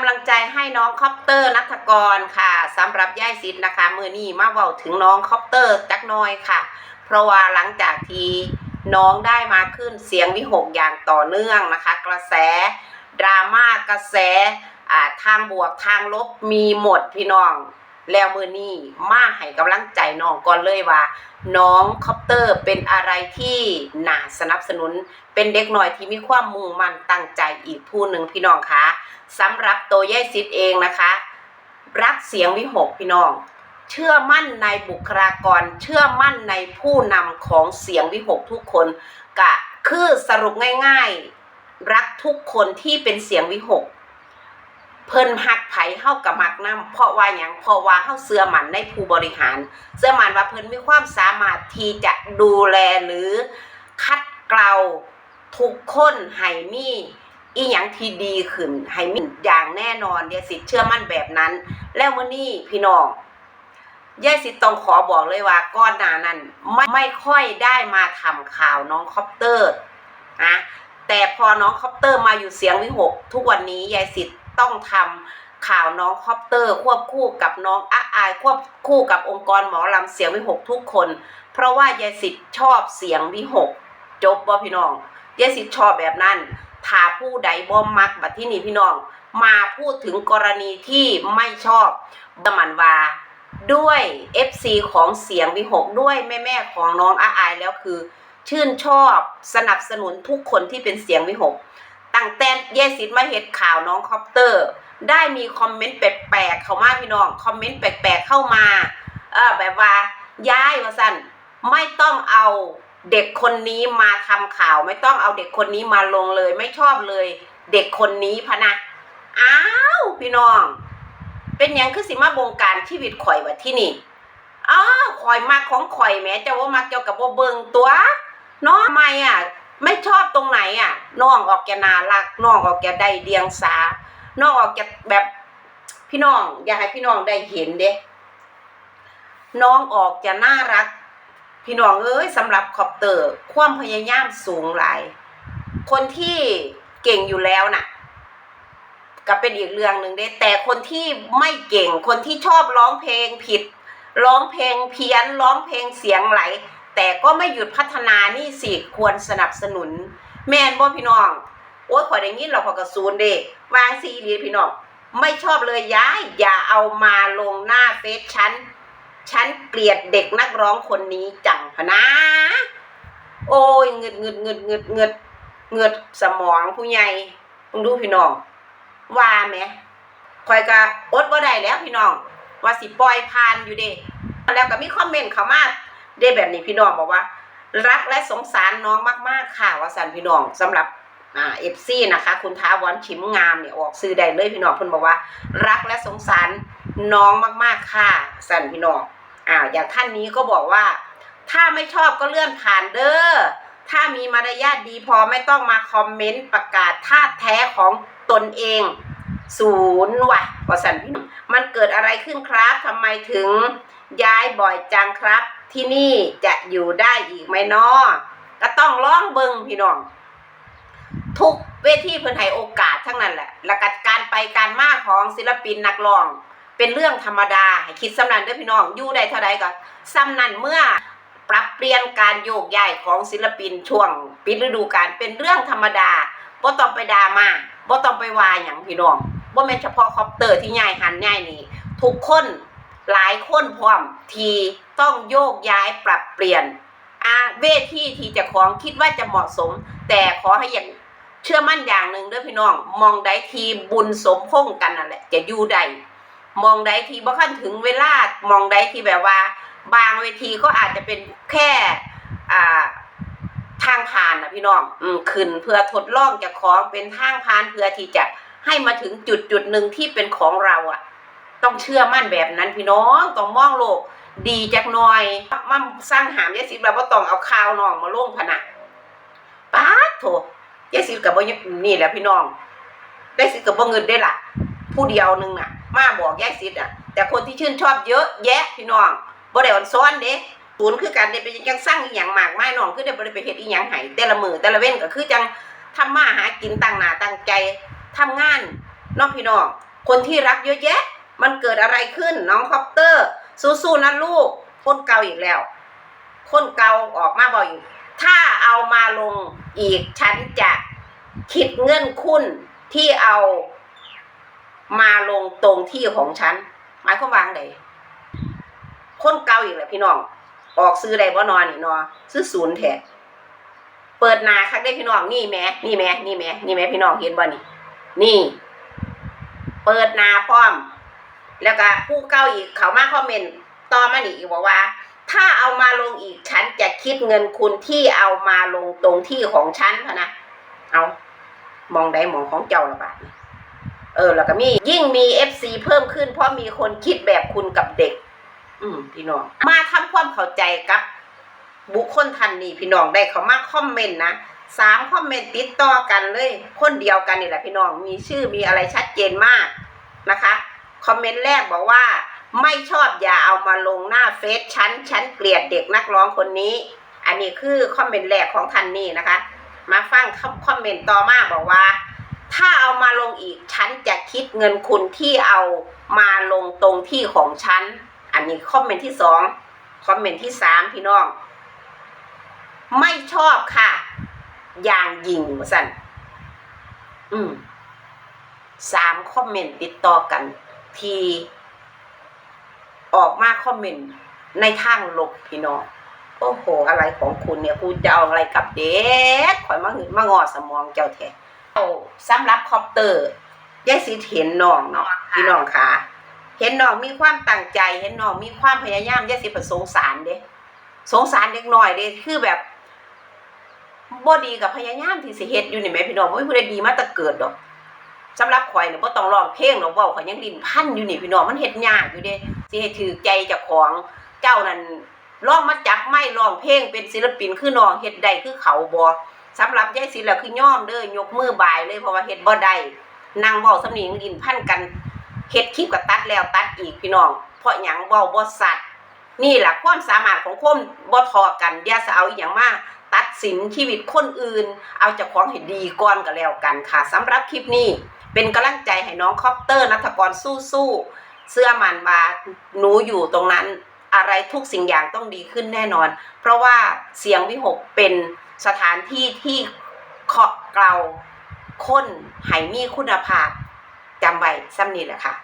ำลังใจให้น้องคอปเตอร์นัทกรค่ะสำหรับย่ายซิดนะคะมือนี้มาเว้าถึงน้องคอปเตอร์จักน้อยค่ะ เพราะว่าหลังจากที่น้องได้มาขึ้นเสียงวิหกอย่างต่อเนื่องนะคะ กระแสดราม่ากระแสทางบวกทางลบมีหมดพี่น้อง แล้วมือนี้มาให้กำลังใจน้องก่อนเลยว่า น้องคอปเตอร์เป็นอะไรที่น่าสนับสนุน เป็นเด็กหน่อยที่มีความมุ่งมั่นตั้งใจอีกผู้หนึ่งพี่น้องคะสำหรับตัวย่ายซิดเองนะคะ รักเสียงวิหกพี่น้อง เชื่อมั่นในบุคลากร เชื่อมั่นในผู้นำของเสียงวิหกทุกคนกะคือสรุปง่าย ๆ รักทุกคนที่เป็นเสียงวิหก เพิ่นหักไผเฮากับมักนํเพราะว่าหยังเพราะว่าเฮาเชื่อมันในผู้บริหารเชื่อมันว่าเพิ่นมีความสามารถที่จะดูแลหรือคัดเกลาทุกคนให้มีอีหยังที่ดีขึ้นให้มีอย่างแน่นอนเดี๋ยสิเชื่อมั่นแบบนั้น แล้วมื้อนี้พี่น้องยายสิต้องขอบอกเลยว่าก้อนหน้านั้นไม่ไม่ค่อยได้มาทำข่าวน้องคอปเตอร์นะแต่พอน้องคอปเตอร์มาอยู่เสียงวิหกทุกวันนี้ยายสิ ต้องทำข่าวน้องคอปเตอร์ ควบคู่กับน้องอาอายควบคู่กับองค์กรหมอลำเสียงวิหกทุกคน เพราะว่ายายสิทธิ์ชอบเสียงวิหกจบบ่พี่น้องยายสิทธิ์ชอบแบบนั้นถ้าผู้ใดบ่มักบัดที่นี่พี่น้อง มาพูดถึงกรณีที่ไม่ชอบดมันว่าด้วย FC ของเสียงวิหกด้วยแม่แม่ของน้องอาอายแล้วคือ ชื่นชอบสนับสนุนทุกคนที่เป็นเสียงวิหก ตั้งแต่เยสิทธิ์มาเห็ดข่าวน้องคอปเตอร์ ได้มีคอมเมนต์แปลกๆเข้ามาพี่น้องคอมเมนต์แปลกๆเข้ามาเออแบบว่าย้ายว่าสั่นไม่ต้องเอาเด็กคนนี้มาทำข่าว ไม่ต้องเอาเด็กคนนี้มาลงเลย ไม่ชอบเลย เด็กคนนี้พะนะอ้าวพี่น้อง เป็นยังคือสิมาบงการชีวิตข่อยว่าที่นี่อ้าวข่อยมากของข่อยแม้เจ้าว่ามักเจ้ากับบ่เบิงตัวเน้องทำไมอะ ไม่ชอบตรงไหนอะน้องออกแกนารักน้องออกแกได้เดียงสาน้องออกแกแบบพี่น้องอยากให้พี่น้องได้เห็นเด้น้องออกจะน่ารัก พี่น้องเอ้ยสำหรับคอปเตอร์ความพยายามสูงหลาย คนที่เก่งอยู่แล้วน่ะก็เป็นอีกเรื่องหนึ่งเด้ แต่คนที่ไม่เก่งคนที่ชอบร้องเพลงผิด ร้องเพลงเพี้ยนร้องเพลงเสียงไหล แต่ก็ไม่หยุดพัฒนานี่สิควรสนับสนุน แม่นบ่พี่น้อง โอ้ยขอยได้ยินเราพอกระซูนเด้วางซีดีพี่น้อง ไม่ชอบเลยย้ายอย่าเอามาลงหน้าเฟซฉันฉันเกลียดเด็กนักร้องคนนี้จังพนะ โอ้ยเงึดเงึดเงึดเงึดเงึดเงึดสมองผู้ใหญ่มึงดูพี่น้อง ว่าไหมคอยก็อดว่าได้แล้วพี่น้อง ว่าสิปล่อยผ่านอยู่เด้แล้วก็มีคอมเมนต์เขามา เด้แบบนี้พี่น้องบอกว่า รักและสงสารน้องมากๆค่ะว่าสันพี่น้องสำหรับอ่าเอฟซีนะคะ คุณท้าวอนชิมงามเนี่ยออกซื้อได้เลยพี่น้องเพิ่นบอกว่า รักและสงสารน้องมากๆค่ะสันพี่น้องอ่าอย่างท่านนี้ก็บอกว่า ถ้าไม่ชอบก็เลื่อนผ่านเด้อถ้ามีมารยาทดีพอไม่ต้องมาคอมเมนต์ประกาศท่าแท้ของตนเอง ศูนย์ว่ะวสันพี่น้องมันเกิดอะไรขึ้นครับทำไมถึงย้ายบ่อยจังครับ ที่นี่จะอยู่ได้อีกไหมเนาะก็ต้องร้องเบิงพี่น้อง ทุกเวทีเพิ่อนให้โอกาสทั้งนั้นแหละและกการไปการมาของศิลปินนักร้อง เป็นเรื่องธรรมดาให้คิดสำนันด้อพี่น้องอยู่ได้เท่าใดก็สำนันเมื่อปรับเปลี่ยนการโยกย้ายของศิลปินช่วงปิดฤดูกาลเป็นเรื่องธรรมดาบ่ต้องไปดราม่า บ่ต้องไปว่าหยังพี่น้องบ่แม่นเฉพาะคอปเตอร์ที่ย้ายหันย้ายนี่ทุกคนหลายคนพร้อมที่ต้องโยกย้ายปรับเปลี่ยนอาเวทีที่จะของคิดว่าจะเหมาะสม แต่ขอให้อย่างเชื่อมั่นอย่างหนึ่งด้อพี่น้อง มองได้ทีบุญสมพงษ์กันนั่นแหละจะอยู่ได้มองได้ทีบ่คันถึงเวลามองได้ทีแบบว่า บางเวทีก็อาจจะเป็นแค่อ่า ทางผ่านนะพี่น้อง อืมขึ้นเพื่อทดลองจะของเป็นทางผ่านเพื่อที่จะให้มาถึงจุดจุดหนึ่งที่เป็นของเราอะต้องเชื่อมั่นแบบนั้นพี่น้องต้องมองโลก ดีจักหน่อยมันสร้างหามยายสิแบบว่าต้องเอาข่าวน้องมาลงพนะป้าดโถยายสิกับบ่นี่แหละพี่น้องยายสิกับบ่เงินได้ละผู้เดียวนึงน่ะ มาบอกยายสิอะ แต่คนที่ชื่นชอบเยอะแยะพี่น้องบ่ได้อ่อนซ้อนเด้ ศูนย์คือกันได้ไปจังสร้างอีหยังมากมายน้องคือได้บ่ได้ไปเฮ็ดอีหยังให้แต่ละมือแต่ละเว้นก็คือจังทำมาหากินตั้งหน้าตั้งใจทำงานน้องพี่น้องคนที่รักเยอะแยะ มันเกิดอะไรขึ้นน้องคอปเตอร์ สู้ๆนะลูกคนเก่าอีกแล้ว คนเก่าออกมาบอกอีกถ้าเอามาลงอีกฉันจะคิดเงื่อนคุณที่เอามาลงตรงที่ของฉันหมายความว่าไงคนเก่าอีกแหละพี่น้อง ออกซื้อใดบ่นอนนี่นอซื้อศูนย์แท้เปิดหนาคักได้พี่น้องนี่แหม่นี่แหม่นี่แหม่นี่แหม่พี่น้องเห็นบ่นี่นี่ เปิดหนาพร้อม แล้วก็ผู้เก่าอีกเขามาคอมเมนต์ต่อมาอีกบอกว่า ถ้าเอามาลงอีกฉันจะคิดเงินคุณที่เอามาลงตรงที่ของฉันพะนะเอามองได้มองของเจ้าละบาทเออ แล้วก็มี ยิ่งมีเอฟซีเพิ่มขึ้นเพราะมีคนคิดแบบคุณกับเด็ก อืมพี่น้องมาทำ ความเข้าใจกับบุคคลทันนี้พี่น้องได้เขามาคอมเมนต์นะสามคอมเมนต์ติดต่อกันเลย คนเดียวกันนี่แหละพี่น้องมีชื่อมีอะไรชัดเจนมากนะคะคอมเมนต์แรกบอกว่า ไม่ชอบอย่าเอามาลงหน้าเฟซฉันฉันเกลียดเด็กนักร้องคนนี้ อันนี้คือคอมเมนต์แรกของทันนี่นะคะ มาฟังคอมเมนต์ต่อมาบอกว่า ถ้าเอามาลงอีกฉันจะคิดเงินคุณที่เอามาลงตรงที่ของฉัน อันนี้คอมเมนต์ที่สอง คอมเมนต์ที่สามพี่น้อง ไม่ชอบค่ะ อย่างยิงว่าสันอืมสามคอมเมนต์ติดต่อกัน ทีออกมาคอมเมนต์ในทางลบพี่น้อง โอ้โห อะไรของคุณเนี่ยคุณจะเอาอะไรกับเด็กข่อยมาหึงมางอสมองเจ้าแท้เอาสำหรับคอปเตอร์ยายสิเห็นน้องเนาะพี่น้องค่ะ เห็นน้องมีความตั้งใจ เห็นน้องมีความพยายามยาสิประสงสารเด้สงสารเด็กน้อยเด้คือแบบบ่ดีกับพยายามที่สิเฮ็ดอยู่นี่แม่พี่น้องบ่มีผู้ใดดีมาแต่เกิดดอกสำหรับข่อยเนี่ยบ่ต้องร้องเพลงหรอกเว้าข่อยยังลิ้นพันอยู่นี่พี่น้องมันเฮ็ดยากอยู่เด้สิให้ถือใจเจ้าของเจ้านั่นลองมาจับไม้ร้องเพลงเป็นศิลปินคือน้องเฮ็ดได้คือเขาบ่สำหรับยายศิลป์แล้วคือย่อมเด้อยกมือบายเลยเพราะว่าเฮ็ดบ่ได้นั่งเว้าสำเนียงดินพันกัน เฮ็ดคลิปก็ตัดแล้วตัดอีกพี่น้อง เพราะหยังเว้าบ่สัตว์นี่แหละความสามารถของคนบ่ทอกันอย่าสเอาอีหยังมาตัดสินชีวิตคนอื่น เอาจ้าของให้ดีก่อนก็แล้วกันค่ะสำหรับคลิปนี้ เป็นกำลังใจให้น้องคอปเตอร์นัทกรสู้ๆเสื้อมันว่าหนูอยู่ตรงนั้นอะไรทุกสิ่งอย่างต้องดีขึ้นแน่นอน เพราะว่าเสียงวิหกเป็นสถานที่ที่เคาะเกลาคนให้มีคุณภาพ จำไว้ซ้ำนี้แหละค่ะ